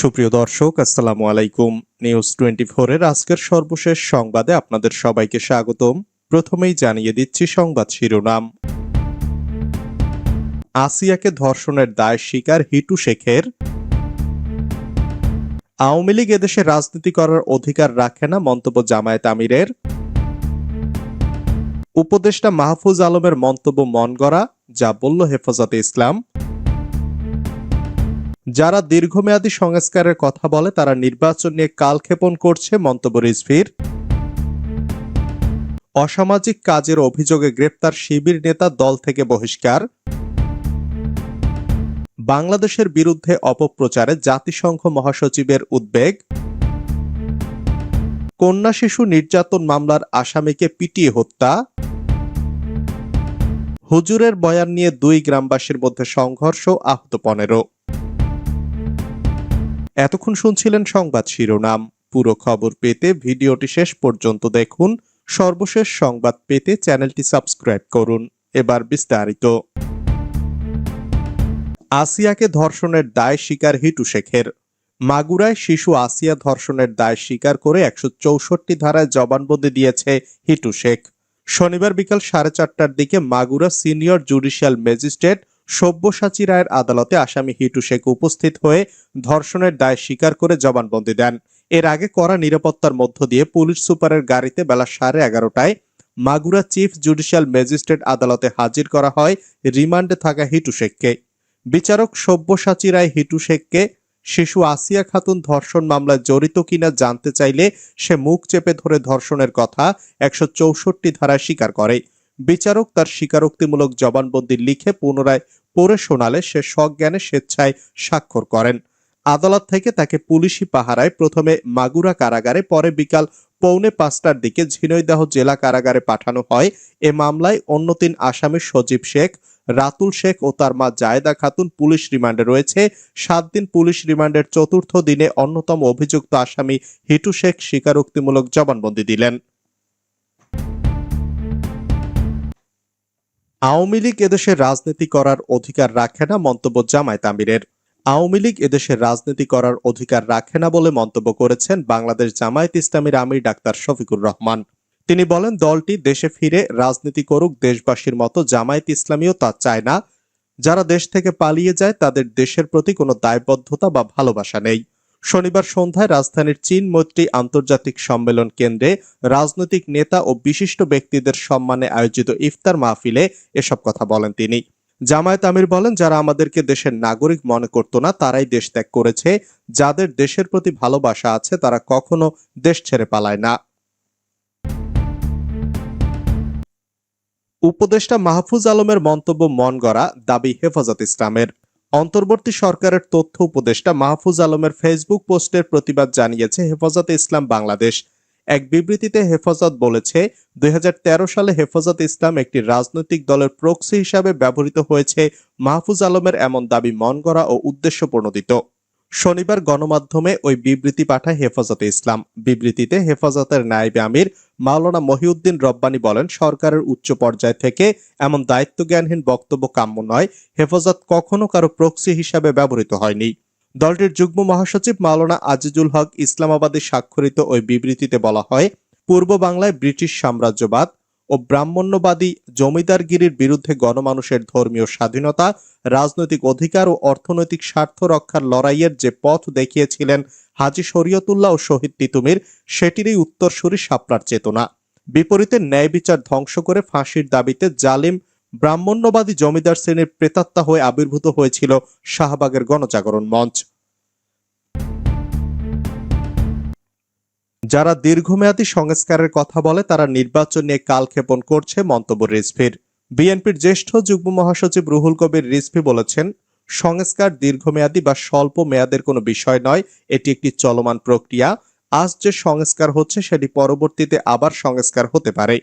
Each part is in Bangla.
সুপ্রিয় দর্শক, আসসালামু আলাইকুম। নিউজ টোয়েন্টি এর আজকের সর্বশেষ সংবাদে আপনাদের সবাইকে স্বাগতম। প্রথমেই জানিয়ে দিচ্ছি সংবাদ শিরোনাম। আসিয়াকে ধর্ষণের দায় স্বীকার হিটু শেখের। আওয়ামী লীগ এদেশে রাজনীতি করার অধিকার রাখে না মন্তব্য জামায়াত আমিরের। উপদেষ্টা মাহফুজ আলমের মন্তব্য মন গড়া যা বলল হেফাজতে ইসলাম। যারা দীর্ঘমেয়াদী সংস্কারের কথা বলে, তারা নির্বাচন নিয়ে কালক্ষেপণ করছে, মন্তব্য রিজভির। অসামাজিক কাজের অভিযোগে গ্রেপ্তার শিবির নেতা দল থেকে বহিষ্কার। বাংলাদেশের বিরুদ্ধে অপপ্রচারে জাতিসংঘ মহাসচিবের উদ্বেগ। কন্যা শিশু নির্যাতন মামলার আসামিকে পিটিয়ে হত্যা। হুজুরের বয়ান নিয়ে দুই গ্রামবাসীর মধ্যে সংঘর্ষ, আহত পনেরো। এতক্ষণ শুনছিলেন সংবাদ শিরোনাম। পুরো খবর পেতে ভিডিওটি শেষ পর্যন্ত দেখুন। সর্বশেষ সংবাদ পেতে চ্যানেলটি সাবস্ক্রাইব করুন। এবার বিস্তারিত। আসিয়াকে ধর্ষণের দায় স্বীকার হিটু শেখের। মাগুরায় শিশু আসিয়া ধর্ষণের দায় স্বীকার করে একশো চৌষট্টি ধারায় জবানবন্দি দিয়েছে হিটু শেখ। শনিবার বিকাল সাড়ে চারটার দিকে Magura senior judicial magistrate Sabyasachi রায়ের আদালতে আসামি হিটু শেখ উপস্থিত হয়ে ধর্ষণের দায় স্বীকার করে জবানবন্দি দেন। এর আগে করা নিরাপত্তার মধ্য দিয়ে পুলিশ সুপারের গাড়িতে বেলা সাড়ে এগারোটায় মাগুরা চিফ জুডিশিয়াল ম্যাজিস্ট্রেট আদালতে হাজির করা হয় রিমান্ডে থাকা হিটু শেখকে। বিচারক সব্যসাচী রায় হিটু শেখকে, শিশু আসিয়া খাতুন ধর্ষণ মামলায় জড়িত কিনা জানতে চাইলে সে মুখ চেপে ধরে ধর্ষণের কথা একশো চৌষট্টি ধারায় স্বীকার করে। বিচারক তার স্বীকারোক্তিমূলক জবানবন্দি লিখে পুনরায় পড়ে শোনালে সে সজ্ঞানে স্বেচ্ছায় স্বাক্ষর করেন। আদালত থেকে তাকে পুলিশি পাহারায় প্রথমে মাগুরা কারাগারে, পরে বিকাল পৌনে পাঁচটার দিকে ঝিনৈদহ জেলা কারাগারে পাঠানো হয়। এ মামলায় অন্য তিন আসামি সজীব শেখ, রাতুল শেখ ও তার মা জায়দা খাতুন পুলিশ রিমান্ডে রয়েছে। সাত দিন পুলিশ রিমান্ডের চতুর্থ দিনে অন্যতম অভিযুক্ত আসামি হিটু শেখ স্বীকারোক্তিমূলক জবানবন্দি দিলেন। আওয়ামী লীগ এদেশে রাজনীতি করার অধিকার রাখে না মন্তব্য জামায়াত আমিরের। আওয়ামী লীগ এদেশে রাজনীতি করার অধিকার রাখে না বলে মন্তব্য করেছেন বাংলাদেশ জামায়াত ইসলামীর আমির ডাক্তার শফিকুর রহমান। তিনি বলেন, দলটি দেশে ফিরে রাজনীতি করুক, দেশবাসীর মতো জামায়াত ইসলামীও তা চায় না। যারা দেশ থেকে পালিয়ে যায়, তাদের দেশের প্রতি কোনো দায়বদ্ধতা বা ভালোবাসা নেই। শনিবার সন্ধ্যায় রাজধানীর চীন মৈত্রী আন্তর্জাতিক সম্মেলন কেন্দ্রে রাজনৈতিক নেতা ও বিশিষ্ট ব্যক্তিদের সম্মানে আয়োজিত ইফতার মাহফিলে এসব কথা বলেন তিনি। জামায়াত আমির বলেন, যারা আমাদেরকে দেশের নাগরিক মনে করত না, তারাই দেশ ত্যাগ করেছে। যাদের দেশের প্রতি ভালোবাসা আছে, তারা কখনো দেশ ছেড়ে পালায় না। উপদেষ্টা মাহফুজ আলমের মন্তব্য মন গড়া দাবি হেফাজত ইসলামের। অন্তর্বর্তী সরকারের তথ্য উপদেষ্টা মাহফুজ আলমের ফেসবুক পোস্টের প্রতিবাদ জানিয়েছে হেফাজতে ইসলাম বাংলাদেশ। এক বিবৃতিতে হেফাজত বলেছে, দুই হাজার তেরো সালে হেফাজত ইসলাম একটি রাজনৈতিক দলের প্রক্সি হিসাবে ব্যবহৃত হয়েছে। মাহফুজ আলমের এমন দাবি মন ও উদ্দেশ্য প্রণোদিত শনিবার গণমাধ্যমে ওই বিবৃতি পাঠায় হেফাজতে ইসলাম। বিবৃতিতে হেফাজতের নায়েবে আমির মাওলানা মহিউদ্দিন রব্বানি বলেন, সরকারের উচ্চ পর্যায় থেকে এমন দায়িত্বজ্ঞানহীন বক্তব্য কাম্য নয়। হেফাজত কখনো কারও প্রক্সি হিসাবে ব্যবহৃত হয়নি। দলটির যুগ্ম মহাসচিব মাওলানা আজিজুল হক ইসলামাবাদে স্বাক্ষরিত ওই বিবৃতিতে বলা হয়, পূর্ব বাংলায় ব্রিটিশ সাম্রাজ্যবাদ ও ব্রাহ্মণ্যবাদী জমিদারগিরির বিরুদ্ধে গণমানুষের ধর্মীয় স্বাধীনতা, রাজনৈতিক অধিকার ও অর্থনৈতিক স্বার্থ রক্ষার লড়াইয়ের যে পথ দেখিয়েছিলেন হাজি শরীয়তুল্লাহ ও শহীদ তিতুমির, সেটিরই উত্তরসূরি সাপড়ার চেতনা। বিপরীতে ন্যায় বিচার ধ্বংস করে ফাঁসির দাবিতে জালিম, ব্রাহ্মণ্যবাদী জমিদার শ্রেণির প্রেতাত্মা হয়ে আবির্ভূত হয়েছিল শাহবাগের গণজাগরণ মঞ্চ। যারা দীর্ঘমেয়াদী সংস্কারের কথা বলে, তারা নির্বাচন নিয়ে কালক্ষেপণ করছে, মন্তব্য রিজভির। বিএনপির জ্যেষ্ঠ যুগ্ম মহাসচিব রুহুল কবির রিজভি বলেছেন, সংস্কার দীর্ঘমেয়াদী বা স্বল্প মেয়াদের কোনো বিষয় নয়, এটি একটি চলমান প্রক্রিয়া। আজ যে সংস্কার হচ্ছে, সেটি পরবর্তীতে আবার সংস্কার হতে পারে।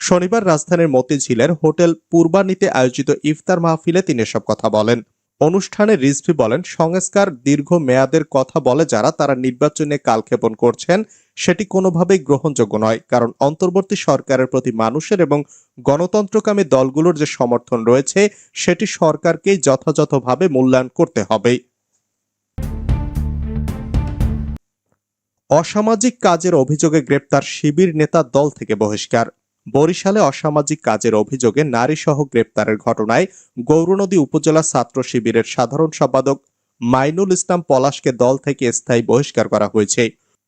শনিবার রাজধানীর মতিঝিলের হোটেল পূর্বানীতে আয়োজিত ইফতার মাহফিলে তিনি এসব কথা বলেন। অনুষ্ঠানে রিজভি বলেন, সংস্কার দীর্ঘ মেয়াদের কথা বলে যারা তারা নির্বাচনে কালক্ষেপণ করছেন, সেটি কোনোভাবেই গ্রহণযোগ্য নয়। কারণ অন্তর্বর্তী সরকারের প্রতি মানুষের এবং গণতন্ত্রকামী দলগুলোর যে সমর্থন রয়েছে, সেটি সরকারকেই যথাযথভাবে মূল্যায়ন করতে হবে। অসামাজিক কাজের অভিযোগে গ্রেপ্তার শিবির নেতা দল থেকে বহিষ্কার। বরিশালে অসামাজিক কাজের অভিযোগে নারীসহ গ্রেপ্তারের ঘটনায় গৌরনদী উপজেলা ছাত্র শিবিরের সাধারণ সম্পাদক মাইনুল ইসলাম পলাশকে দল থেকে স্থায়ী বহিষ্কার করা হয়েছে।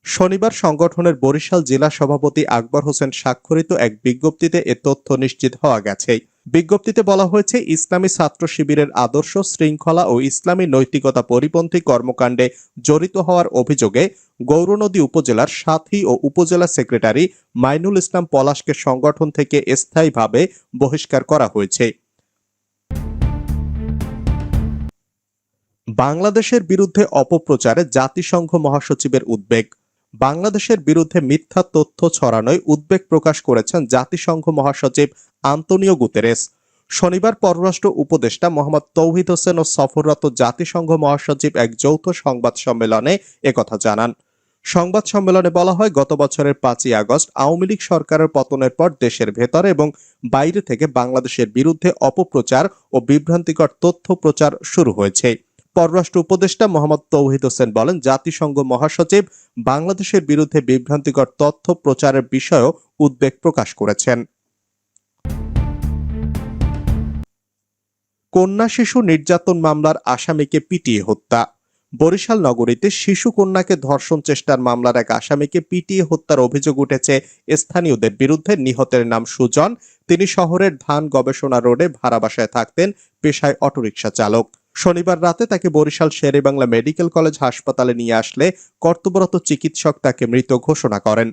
শনিবার সংগঠনের বরিশাল জেলা সভাপতি আকবর হোসেন স্বাক্ষরিত এক বিজ্ঞপ্তিতে এ তথ্য নিশ্চিত হওয়া গেছে। বিজ্ঞপ্তিতে বলা হয়েছে, ইসলামী ছাত্র শিবিরের আদর্শ শৃঙ্খলা ও ইসলামী নৈতিকতা পরিপন্থী কর্মকাণ্ডে জড়িত হওয়ার অভিযোগে গৌরনদী উপজেলার সাথী ও উপজেলা সেক্রেটারি মাইনুল ইসলাম পলাশকে সংগঠন থেকে স্থায়ীভাবে বহিষ্কার করা হয়েছে। বাংলাদেশের বিরুদ্ধে অপপ্রচারে জাতিসংঘ মহাসচিবের উদ্বেগ। বাংলাদেশের বিরুদ্ধে মিথ্যা তথ্য ছড়ানোয় উদ্বেগ প্রকাশ করেছেন জাতিসংঘ মহাসচিব আন্তনিও গুতেরেস। শনিবার পররাষ্ট্র উপদেষ্টা মোহাম্মদ তৌহিদ হোসেন ও সফররত জাতিসংঘ মহাসচিব এক যৌথ সংবাদ সম্মেলনে একথা জানান। সংবাদ সম্মেলনে বলা হয়, গত বছরের পাঁচই আগস্ট আওয়ামী লীগ সরকারের পতনের পর দেশের ভেতরে এবং বাইরে থেকে বাংলাদেশের বিরুদ্ধে অপপ্রচার ও বিভ্রান্তিকর তথ্য প্রচার শুরু হয়েছে। পররাষ্ট্র উপদেষ্টা মোহাম্মদ তৌহিদ হোসেন বলেন, জাতিসংঘ মহাসচিব বাংলাদেশের বিরুদ্ধে বিভ্রান্তিকর তথ্য প্রচারের বিষয়েও উদ্বেগ প্রকাশ করেছেন। কন্যা শিশু নির্যাতন মামলার আসামিকে পিটিয়ে হত্যা। বরিশাল নগরীতে শিশু কন্যাকে ধর্ষণ চেষ্টার মামলার এক আসামিকে পিটিয়ে হত্যার অভিযোগ উঠেছে স্থানীয়দের বিরুদ্ধে। নিহতের নাম সুজন। তিনি শহরের ধান গবেষণা রোডে ভাড়া বাসায় থাকতেন, পেশায় অটোরিকশা চালক। শনিবার রাতে তাকে বরিশাল শেরেবাংলা মেডিকেল কলেজ হাসপাতালে নিয়ে আসলে কর্তব্যরত চিকিৎসক তাকে মৃত ঘোষণা করেন।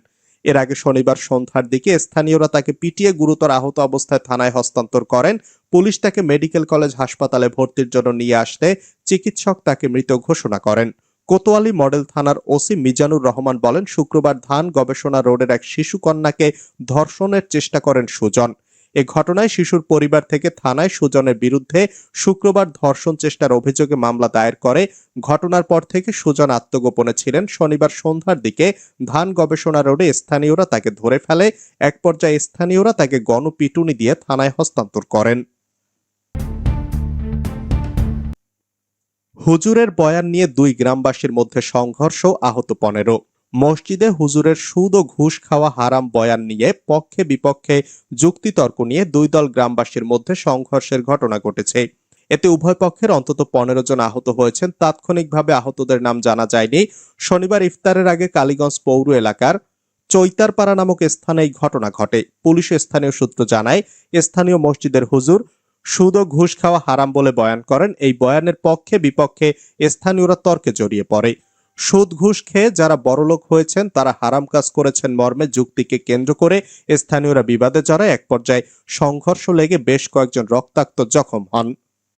এর আগে শনিবার সন্ধ্যার দিকে স্থানীয়রা তাকে পিটিয়ে গুরুতর আহত অবস্থায় থানায় হস্তান্তর করেন। পুলিশ তাকে মেডিকেল কলেজ হাসপাতালে ভর্তির জন্য নিয়ে আসতে চিকিৎসক তাকে মৃত ঘোষণা করেন। কোতোয়ালি মডেল থানার ওসি মিজানুর রহমান বলেন, শুক্রবার ধান গবেষণা রোডের এক শিশু কন্যাকে ধর্ষণের চেষ্টা করেন সুজন। এ ঘটনায় শিশুর পরিবার থেকে থানায় সুজনের বিরুদ্ধে শুক্রবার ধর্ষণ চেষ্টার অভিযোগে মামলা দায়ের করে। ঘটনার পর থেকে সুজন আত্মগোপনে ছিলেন। শনিবার সন্ধ্যার দিকে ধান গবেষণা রোডে স্থানীয়রা তাকে ধরে ফেলে। এক পর্যায়ে স্থানীয়রা তাকে গণপিটুনি দিয়ে থানায় হস্তান্তর করেন। হুজুরের বয়ান নিয়ে দুই গ্রামবাসীর মধ্যে সংঘর্ষ, আহত পনেরো। মসজিদে হুজুরের সুদ ও ঘুষ খাওয়া হারাম বয়ান নিয়ে পক্ষে বিপক্ষে যুক্তিতর্ক নিয়ে দুই দল গ্রামবাসীর মধ্যে সংঘর্ষের ঘটনা ঘটেছে। এতে উভয় পক্ষের অন্তত পনেরো জন আহত হয়েছেন। তাৎক্ষণিকভাবে আহতদের নাম জানা যায়নি। শনিবার ইফতারের আগে কালীগঞ্জ পৌর এলাকার চৈতারপাড়া নামক স্থানে এই ঘটনা ঘটে। পুলিশ স্থানীয় সূত্র জানায়, স্থানীয় মসজিদের হুজুর সুদ ও ঘুষ খাওয়া হারাম বলে বয়ান করেন। এই বয়ানের পক্ষে বিপক্ষে স্থানীয়রা তর্কে জড়িয়ে পড়ে। সুদ ঘুষ খেয়ে যারা বড়লোক হয়েছেন, তারা হারাম কাজ করেছেন মর্মে যুক্তিকে কেন্দ্র করে স্থানীয়রা বিবাদে জড়ায়। এক পর্যায়ে সংঘর্ষ লেগে বেশ কয়েকজন রক্তাক্ত জখম হন।